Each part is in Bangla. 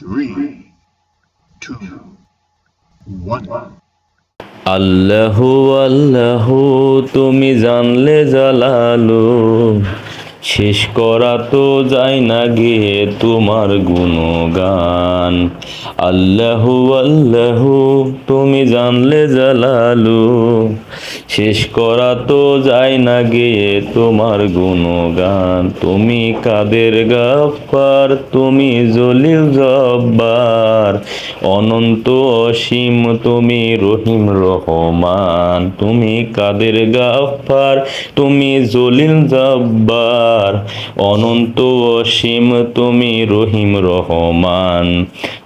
three, two, one. আল্লাহ আল্লাহ তুমি জানলে জালালো শেষ করা তো যায় না গিয়ে তোমার গুণগান। আল্লাহ আল্লাহ, তুমি জানলে জালালু। শেষ করা তো যায় না গিয়ে তোমার গুণগান। তুমি কাদের গাফার তুমি জলিল জব্বার। অনন্ত অসীম, তুমি রহিম রহমান। তুমি কাদের গাফার তুমি জলিল জব্বার। অনন্ত অসীম তুমি রহিম রহমান।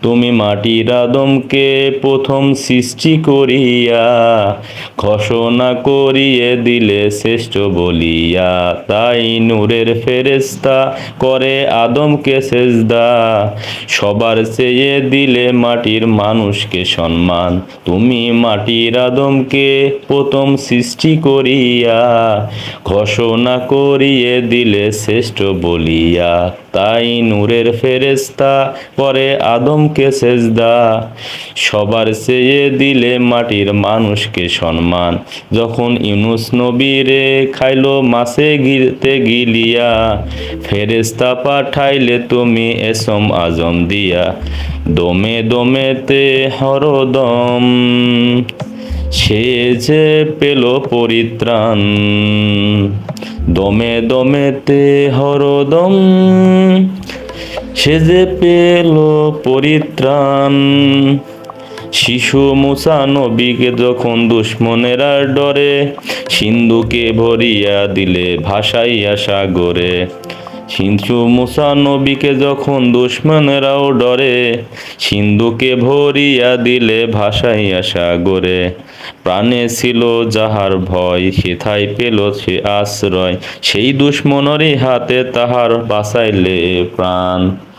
তুমি মাটির আদমকে প্রথম সৃষ্টি করিয়া ঘোষণা করিয়ে দিলে শ্রেষ্ঠ বলিয়া, তাই নূরের ফেরেস্তা করে আদমকে সেজদা। সবার চেয়ে দিলে মাটির মানুষকে সম্মান, তুমি মাটির আদমকে প্রথম সৃষ্টি করিয়া, ঘোষণা করিয়ে দিলে শ্রেষ্ঠ বলিয়া। তাই নূরের ফেরেস্তা করে আদমকে সেজদা। সবার চেয়ে দিলে মাটির মানুষকে সম্মান। যখন ইউনুস নবীরে খাইলো মাসে গিরতে গিলিয়া ফেরেস্তা পাঠাইলে তুমি এসম আজম দিয়া। দমে দমেতে হরদম। সে যে পেল পরিত্রাণ, দমে দমেতে হরদম। সে যে পেল পরিত্রাণ, শিশু মুসা নবীকে যখন দুশ্মনেরা ডরে, সিন্ধুকে ভরিয়া দিলে ভাসাইয়া সাগরে। শিশু মুসা নবীকে যখন দুশ্মনেরাও ডরে, সিন্ধুকে ভরিয়া দিলে ভাসাইয়া সাগরে। প্রাণে ছিল যাহার ভয় সেথায় পেল সে আশ্রয়। সেই দুশ্মনেরই হাতে তাহার বাঁচাইলে প্রাণ।